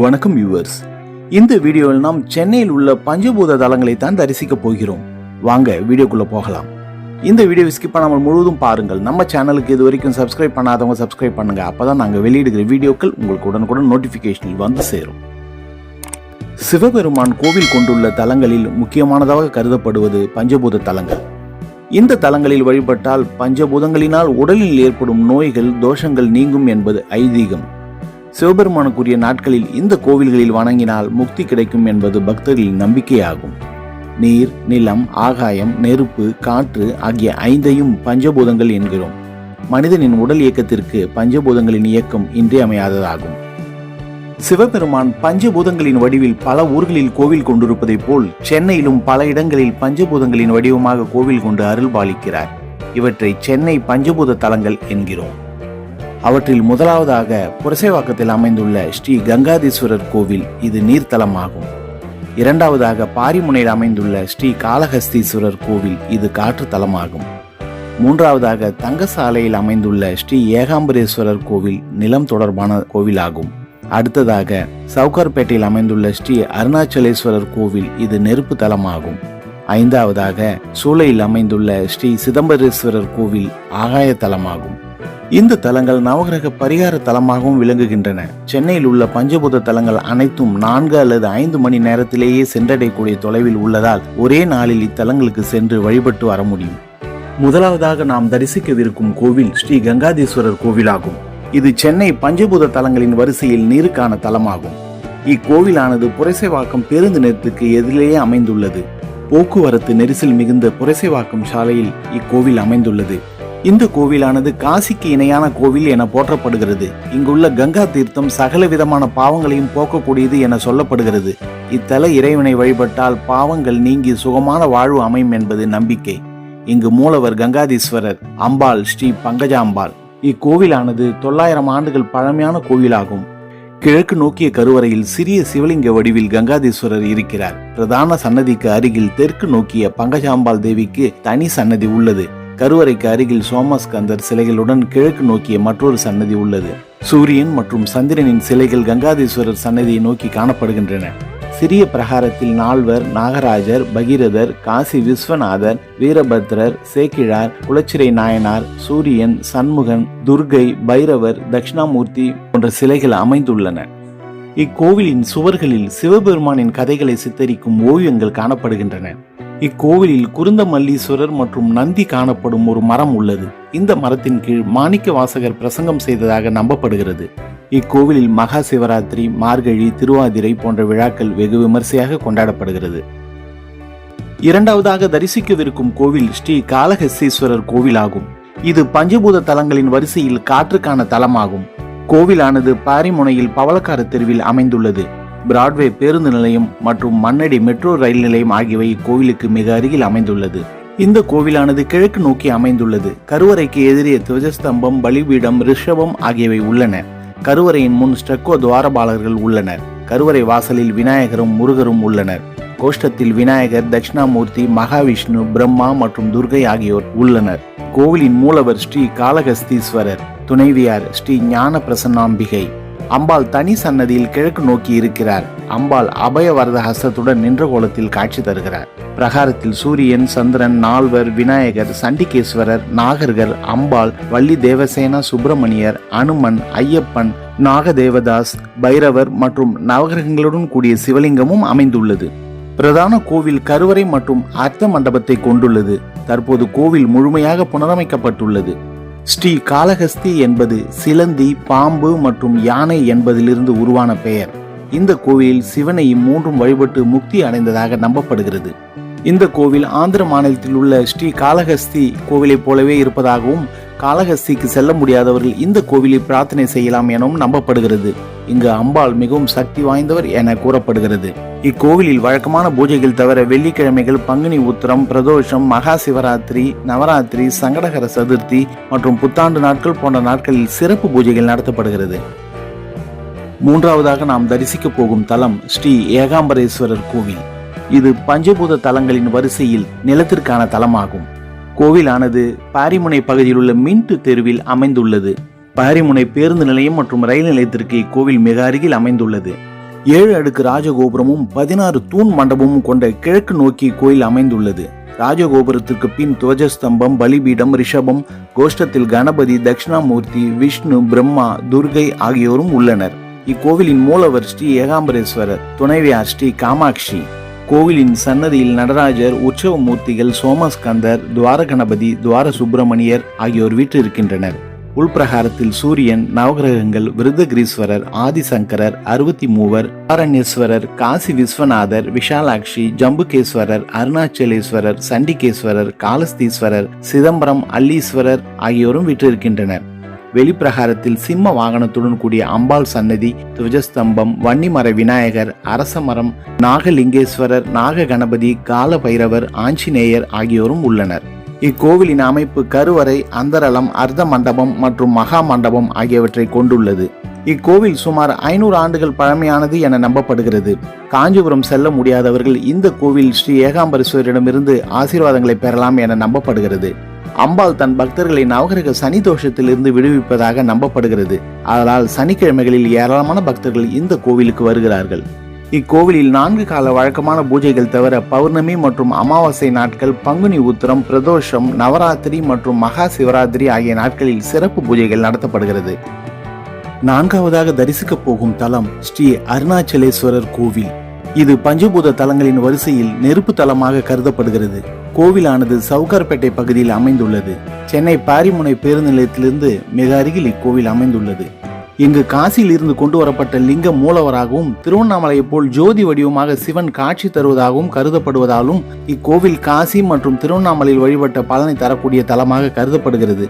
வணக்கம் வியூவர்ஸ் இந்த வீடியோவில் நாம் சென்னையில் உள்ள பஞ்சபூத தலங்களை தான் தரிசிக்க போகிறோம். வாங்க வீடியோக்குள்ள போகலாம். இந்த வீடியோ ஸ்கிப் பண்ணாமல் முழுவதும் பாருங்கள். நம்ம சேனலுக்கு இது வரைக்கும் சப்ஸ்கிரைப் பண்ணாதவங்க சப்ஸ்கிரைப் பண்ணுங்க. அப்பதான் நாங்கள் வெளியிடுகிற வீடியோக்கள் உங்களுக்கு உடனுக்குடன் நோட்டிஃபிகேஷனில் வந்து சேரும். சிவபெருமான் கோவில் கொண்டுள்ள தலங்களில் முக்கியமானதாக கருதப்படுவது பஞ்சபூத தலங்கள். இந்த தலங்களில் வழிபட்டால் பஞ்சபூதங்களினால் உடலில் ஏற்படும் நோய்கள் தோஷங்கள் நீங்கும் என்பது ஐதீகம். சிவபெருமானுக்குரிய நாட்களில் இந்த கோவில்களில் வணங்கினால் முக்தி கிடைக்கும் என்பது பக்தர்களின் நம்பிக்கையாகும். நீர் நிலம் ஆகாயம் நெருப்பு காற்று ஆகிய ஐந்தையும் பஞ்சபூதங்கள் என்கிறோம். மனிதனின் உடல் இயக்கத்திற்கு பஞ்சபூதங்களின் இயக்கம் இன்றியமையாததாகும் சிவபெருமான் பஞ்சபூதங்களின் வடிவில் பல ஊர்களில் கோவில் கொண்டிருப்பதைப் போல் சென்னையிலும் பல இடங்களில் பஞ்சபூதங்களின் வடிவமாக கோவில் கொண்டு அருள் பாலிக்கிறார் இவற்றை சென்னை பஞ்சபூத தலங்கள் என்கிறோம். அவற்றில் முதலாவதாக புரசைவாக்கத்தில் அமைந்துள்ள ஸ்ரீ கங்காதீஸ்வரர் கோவில் இது நீர்த்தலமாகும். இரண்டாவதாக பாரிமுனையில் அமைந்துள்ள ஸ்ரீ காளஹஸ்தீஸ்வரர் கோவில் இது காற்று தலமாகும். மூன்றாவதாக தங்கசாலையில் அமைந்துள்ள ஸ்ரீ ஏகாம்பரேஸ்வரர் கோவில் நிலம் தொடர்பான கோவிலாகும். அடுத்ததாக சவுகார்பேட்டையில் அமைந்துள்ள ஸ்ரீ அருணாச்சலேஸ்வரர் கோவில் இது நெருப்பு தலமாகும். ஐந்தாவதாக சூளையில் அமைந்துள்ள ஸ்ரீ சிதம்பரேஸ்வரர் கோவில் ஆகாய தலமாகும். இந்த தலங்கள் நவகிரக பரிகார தலமாகவும் விளங்குகின்றன. சென்னையில் உள்ள பஞ்சபூத தலங்கள் அனைத்தும் நான்கு அல்லது ஐந்து மணி நேரத்திலேயே சென்றடையக்கூடிய தொலைவில் உள்ளதால் ஒரே நாளில் இத்தலங்களுக்கு சென்று வழிபட்டு வர முடியும். முதலாவதாக நாம் தரிசிக்கவிருக்கும் கோவில் ஸ்ரீ கங்காதீஸ்வரர் கோவிலாகும். இது சென்னை பஞ்சபூத தலங்களின் வரிசையில் நீருக்கான தலமாகும். இக்கோவிலானது புரசைவாக்கம் பேருந்து நிறுத்துக்கு எதிரிலேயே அமைந்துள்ளது. போக்குவரத்து நெரிசல் மிகுந்த புரசைவாக்கம் சாலையில் இக்கோவில் அமைந்துள்ளது. இந்த கோவிலானது காசிக்கு இணையான கோவில் என போற்றப்படுகிறது. இங்குள்ள கங்கா தீர்த்தம் சகல விதமான பாவங்களையும் போக்கக்கூடியது என சொல்லப்படுகிறது. இத்தல இறைவனை வழிபட்டால் பாவங்கள் நீங்கி சுகமான வாழ்வு அமையும் என்பது நம்பிக்கை. இங்கு மூலவர் கங்காதீஸ்வரர் அம்பாள் ஸ்ரீ பங்கஜாம்பாள். இக்கோவிலானது தொள்ளாயிரம் ஆண்டுகள் பழமையான கோவிலாகும். கிழக்கு நோக்கிய கருவறையில் சிறிய சிவலிங்க வடிவில் கங்காதீஸ்வரர் இருக்கிறார். பிரதான சன்னதிக்கு அருகில் தெற்கு நோக்கிய பங்கஜாம்பாள் தேவிக்கு தனி சன்னதி உள்ளது. கருவறைக்கு அருகில் சோமஸ்கந்தர் சிலைகளுடன் கிழக்கு நோக்கிய மற்றொரு சன்னதி உள்ளது. சூரியன் மற்றும் சந்திரனின் சிலைகள் கங்காதீஸ்வரர் சன்னதியை நோக்கி காணப்படுகின்றன. சிறிய பிரகாரத்தில் நால்வர் நாகராஜர் பகீரதர் காசி விஸ்வநாதர் வீரபத்ரர் சேக்கிழார் குலச்சிறை நாயனார் சூரியன் சண்முகன் துர்கை பைரவர் தட்சிணாமூர்த்தி போன்ற சிலைகள் அமைந்துள்ளன. இக்கோவிலின் சுவர்களில் சிவபெருமானின் கதைகளை சித்தரிக்கும் ஓவியங்கள் காணப்படுகின்றன. இக்கோவிலில் குருந்த மல்லீஸ்வரர் மற்றும் நந்தி காணப்படும் ஒரு மரம் உள்ளது. இந்த மரத்தின் கீழ் மாணிக்க வாசகர் பிரசங்கம் செய்ததாக நம்பப்படுகிறது. இக்கோவிலில் மகா சிவராத்திரி மார்கழி திருவாதிரை போன்ற விழாக்கள் வெகு விமர்சையாக கொண்டாடப்படுகிறது. இரண்டாவதாக தரிசிக்கவிருக்கும் கோவில் ஸ்ரீ காளஹஸ்தீஸ்வரர் கோவிலாகும். இது பஞ்சபூத தலங்களின் வரிசையில் காற்றுக்கான தலமாகும். கோவிலானது பாரிமுனையில் பவளக்கார தெருவில் அமைந்துள்ளது. பிராட்வே பேருந்து நிலையம் மற்றும் மண்ணடி மெட்ரோ ரயில் நிலையம் ஆகியவை இக்கோவிலுக்கு மிக அருகில் அமைந்துள்ளது. இந்த கோவிலானது கிழக்கு நோக்கி அமைந்துள்ளது. கருவறைக்கு எதிரே துவஜஸ்தம்பம் பலிபீடம் ரிஷபம் ஆகியவை உள்ளன. கருவறையின் முன் ஸ்டெக்கோ துவாரபாலர்கள் உள்ளனர். கருவறை வாசலில் விநாயகரும் முருகரும் உள்ளனர். கோஷ்டத்தில் விநாயகர் தட்சிணாமூர்த்தி மகாவிஷ்ணு பிரம்மா மற்றும் துர்கை ஆகியோர் உள்ளனர். கோவிலின் மூலவர் ஸ்ரீ காலகஸ்தீஸ்வரர் துணைவியார் ஸ்ரீ ஞான பிரசன்னாம்பிகை அம்பாள் தனி சன்னதியில் கிழக்கு நோக்கி இருக்கிறார். அம்பாள் அபயவரத ஹஸ்தத்துடன் நின்ற கோலத்தில் காட்சி தருகிறார். பிரகாரத்தில் சூரியன் சந்திரன் நால்வர் விநாயகர் சண்டிகேஸ்வரர் நாகர்கள் அம்பாள் வள்ளி தேவசேனா சுப்பிரமணியர் அனுமன் ஐயப்பன் நாகதேவதாஸ் பைரவர் மற்றும் நவகிரகங்களுடன் கூடிய சிவலிங்கமும் அமைந்துள்ளது. பிரதான கோவில் கருவறை மற்றும் அர்த்த மண்டபத்தை கொண்டுள்ளது. தற்போது கோவில் முழுமையாக புனரமைக்கப்பட்டுள்ளது. ஸ்ரீ காளஹஸ்தி என்பது சிலந்தி பாம்பு மற்றும் யானை என்பதிலிருந்து உருவான பெயர். இந்த கோவிலில் சிவனை மூன்றும் வழிபட்டு முக்தி அடைந்ததாக நம்பப்படுகிறது. இந்த கோவில் ஆந்திர மாநிலத்தில் உள்ள ஸ்ரீ காளஹஸ்தி கோவிலைப் போலவே இருப்பதாகவும் காளஹஸ்திக்கு செல்ல முடியாதவர்கள் இந்த கோவிலில் பிரார்த்தனை செய்யலாம் எனவும் நம்பப்படுகிறது. இங்கு அம்பாள் மிகவும் சக்தி வாய்ந்தவர் என கூறப்படுகிறது. இக்கோவிலில் வழக்கமான பூஜைகள் தவிர வெள்ளிக்கிழமைகள் பங்குனி உத்திரம் பிரதோஷம் மகா சிவராத்திரி நவராத்திரி சங்கடகர சதுர்த்தி மற்றும் புத்தாண்டு நாட்கள் போன்ற நாட்களில் சிறப்பு பூஜைகள் நடத்தப்படுகிறது. மூன்றாவதாக நாம் தரிசிக்க போகும் தலம் ஸ்ரீ ஏகாம்பரேஸ்வரர் கோவில். இது பஞ்சபூத தலங்களின் வரிசையில் நிலத்திற்கான தலமாகும். கோவிலானது பாரிமுனை பகுதியில் உள்ள மின்ட்டு தெருவில் அமைந்துள்ளது. பாரிமுனை பேருந்து நிலையம் மற்றும் ரயில் நிலையத்திற்கு இக்கோவில் மிக அருகில் அமைந்துள்ளது. ஏழு அடுக்கு ராஜகோபுரமும் பதினாறு தூண் மண்டபமும் கொண்ட கிழக்கு நோக்கி கோயில் அமைந்துள்ளது. ராஜகோபுரத்திற்கு பின் துவஜஸ்தம்பம் பலிபீடம் ரிஷபம் கோஷ்டத்தில் கணபதி தட்சிணாமூர்த்தி விஷ்ணு பிரம்மா துர்கை ஆகியோரும் உள்ளனர். இக்கோவிலின் மூலவர் ஸ்ரீ ஏகாம்பரேஸ்வரர் துணைவியார் ஸ்ரீ காமாட்சி. கோவிலின் சன்னதியில் நடராஜர் உற்சவ மூர்த்திகள் சோமஸ்கந்தர் துவார கணபதி துவார சுப்பிரமணியர் ஆகியோர் வீற்றிருக்கின்றனர். உள்பிரகாரத்தில் சூரியன் நவகிரகங்கள் விருதகிரீஸ்வரர் ஆதிசங்கரர் அறுபத்தி மூவர் ஆரண்யேஸ்வரர் காசி விஸ்வநாதர் விஷாலாட்சி ஜம்புகேஸ்வரர் அருணாச்சலேஸ்வரர் சண்டிகேஸ்வரர் காலஸ்தீஸ்வரர் சிதம்பரம் அல்லீஸ்வரர் ஆகியோரும் விற்றிருக்கின்றனர். வெளிப்பிரகாரத்தில் சிம்ம வாகனத்துடன் கூடிய அம்பாள் சன்னதி துவஜஸ்தம்பம் வன்னிமர விநாயகர் அரசமரம் நாகலிங்கேஸ்வரர் நாக கணபதி கால பைரவர் ஆஞ்சநேயர் ஆகியோரும் உள்ளனர். இக்கோவிலின் அமைப்பு கருவறை அந்தரலம் அர்த்த மண்டபம் மற்றும் மகா மண்டபம் ஆகியவற்றை கொண்டுள்ளது. இக்கோவில் சுமார் ஐநூறு ஆண்டுகள் பழமையானது என நம்பப்படுகிறது. காஞ்சிபுரம் செல்ல முடியாதவர்கள் இந்த கோவில் ஸ்ரீ ஏகாம்பரேஸ்வரிடமிருந்து ஆசீர்வாதங்களை பெறலாம் என நம்பப்படுகிறது. அம்பாள் தன் பக்தர்களை நவகிரக சனி தோஷத்திலிருந்து விடுவிப்பதாக நம்பப்படுகிறது. அதனால் சனிக்கிழமைகளில் ஏராளமான பக்தர்கள் இந்த கோவிலுக்கு வருகிறார்கள். இக்கோவிலில் நான்கு கால வழக்கமான பூஜைகள் தவிர பௌர்ணமி மற்றும் அமாவாசை நாட்கள் பங்குனி உத்திரம் பிரதோஷம் நவராத்திரி மற்றும் மகா சிவராத்திரி ஆகிய நாட்களில் சிறப்பு பூஜைகள் நடத்தப்படுகிறது. நான்காவதாக தரிசிக்க போகும் தலம் ஸ்ரீ அருணாச்சலேஸ்வரர் கோவில். இது பஞ்சபூத தலங்களின் வரிசையில் நெருப்பு தலமாக கருதப்படுகிறது. கோவிலானது சவுகார்பேட்டை பகுதியில் அமைந்துள்ளது. சென்னை பாரிமுனை பேருந்து நிலையத்திலிருந்து மிக அருகில் இக்கோவில் அமைந்துள்ளது. இங்கு காசியில் இருந்து கொண்டு வரப்பட்ட லிங்க மூலவராகவும் திருவண்ணாமலையை போல் ஜோதி வடிவமாக சிவன் காட்சி தருவதாகவும் கருதப்படுவதாலும் இக்கோவில் காசி மற்றும் திருவண்ணாமலையில் வழிபட்ட பலனை தரக்கூடிய தலமாக கருதப்படுகிறது.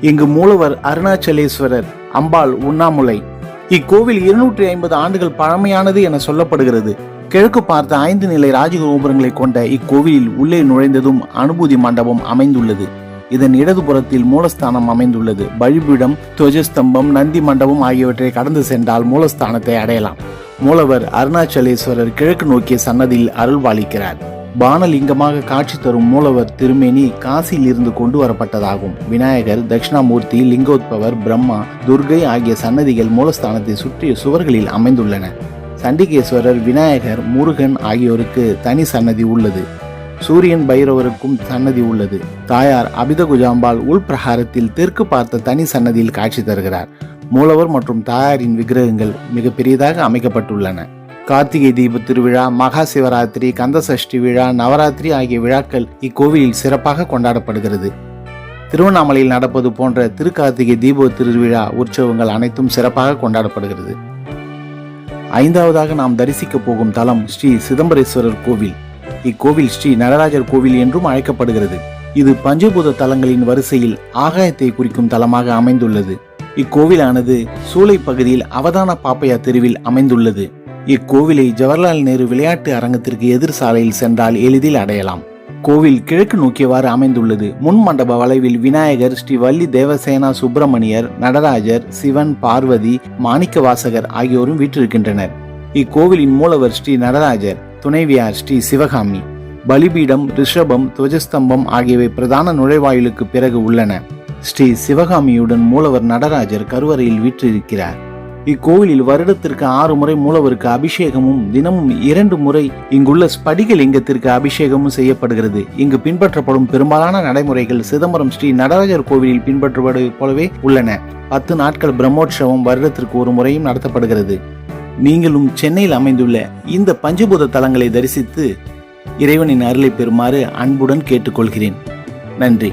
இங்கு மூலவர் அருணாச்சலேஸ்வரர் அம்பாள் உண்ணாமுலை. இக்கோவில் இருநூற்றி ஐம்பது ஆண்டுகள் பழமையானது என சொல்லப்படுகிறது. கிழக்கு பார்த்த ஐந்து நிலை ராஜகோபுரங்களை கொண்ட இக்கோவிலில் உள்ளே நுழைந்ததும் அனுபூதி மண்டபம் அமைந்துள்ளது. இதன் இடதுபுறத்தில் மூலஸ்தானம் அமைந்துள்ளது. பலிபீடம் துவஜஸ்தம்பம் நந்தி மண்டபம் ஆகியவற்றை கடந்து சென்றால் மூலஸ்தானத்தை அடையலாம். மூலவர் அருணாச்சலேஸ்வரர் கிழக்கு நோக்கிய சன்னதியில் அருள்வாளிக்கிறார். பானலிங்கமாக காட்சி தரும் மூலவர் திருமேனி காசியில் இருந்து கொண்டு வரப்பட்டதாகும். விநாயகர் தட்சிணாமூர்த்தி லிங்கோத்பவர் பிரம்மா துர்கை ஆகிய சன்னதிகள் மூலஸ்தானத்தை சுற்றிய சுவர்களில் அமைந்துள்ளன. சண்டிகேஸ்வரர் விநாயகர் முருகன் ஆகியோருக்கு தனி சன்னதி உள்ளது. சூரியன் பைரவருக்கும் சன்னதி உள்ளது. தாயார் அபிதகுஜாம்பாள் உள்பிரகாரத்தில் தெற்கு பார்த்த தனி சன்னதியில் காட்சி தருகிறார். மூலவர் மற்றும் தாயாரின் விக்கிரகங்கள் மிக பெரியதாக அமைக்கப்பட்டுள்ளன. கார்த்திகை தீப திருவிழா மகா சிவராத்திரி கந்தசஷ்டி விழா நவராத்திரி ஆகிய விழாக்கள் இக்கோவிலில் சிறப்பாக கொண்டாடப்படுகிறது. திருவண்ணாமலையில் நடப்பது போன்ற திருக்கார்த்திகை தீப திருவிழா உற்சவங்கள் அனைத்தும் சிறப்பாக கொண்டாடப்படுகிறது. ஐந்தாவதாக நாம் தரிசிக்க போகும் தலம் ஸ்ரீ சிதம்பரேஸ்வரர் கோவில். இக்கோவில் ஸ்ரீ நடராஜர் கோவில் என்றும் அழைக்கப்படுகிறது. இது பஞ்சபூத தலங்களின் வரிசையில் ஆகாயத்தை குறிக்கும் தலமாக அமைந்துள்ளது. இக்கோவிலானது சூளை பகுதியில் அவதான பாப்பையா தெருவில் அமைந்துள்ளது. இக்கோவிலை ஜவஹர்லால் நேரு விளையாட்டு அரங்கத்திற்கு எதிர் சாலையில் சென்றால் எளிதில் அடையலாம். கோவில் கிழக்கு நோக்கியவாறு அமைந்துள்ளது. முன் மண்டப வளைவில் விநாயகர் ஸ்ரீ வள்ளி தேவசேனா சுப்பிரமணியர் நடராஜர் சிவன் பார்வதி மாணிக்க வாசகர் ஆகியோரும் வீற்றிருக்கின்றனர். இக்கோவிலின் மூலவர் ஸ்ரீ நடராஜர் துணைவியார் ஸ்ரீ சிவகாமி. பலிபீடம் ரிஷபம் துவஜஸ்தம்பம் ஆகியவை பிரதான நுழைவாயிலுக்கு பிறகு உள்ளன. ஸ்ரீ சிவகாமியுடன் மூலவர் நடராஜர் கருவறையில் வீற்றிருக்கிறார். இக்கோவிலில் வருடத்திற்கு ஆறு முறை மூலவருக்கு அபிஷேகமும் தினமும் இரண்டு முறை இங்குள்ள ஸ்படிக லிங்கத்திற்கு அபிஷேகமும் செய்யப்படுகிறது. இங்கு பின்பற்றப்படும் பெரும்பாலான நடைமுறைகள் சிதம்பரம் ஸ்ரீ நடராஜர் கோவிலில் பின்பற்றப்படுவது போலவே உள்ளன. பத்து நாட்கள் பிரம்மோற்சவம் வருடத்திற்கு ஒரு முறையும் நடத்தப்படுகிறது. நீங்களும் சென்னையில் அமைந்துள்ள இந்த பஞ்சபூத தலங்களை தரிசித்து இறைவனின் அருளை பெறுமாறு அன்புடன் கேட்டுக்கொள்கிறேன். நன்றி.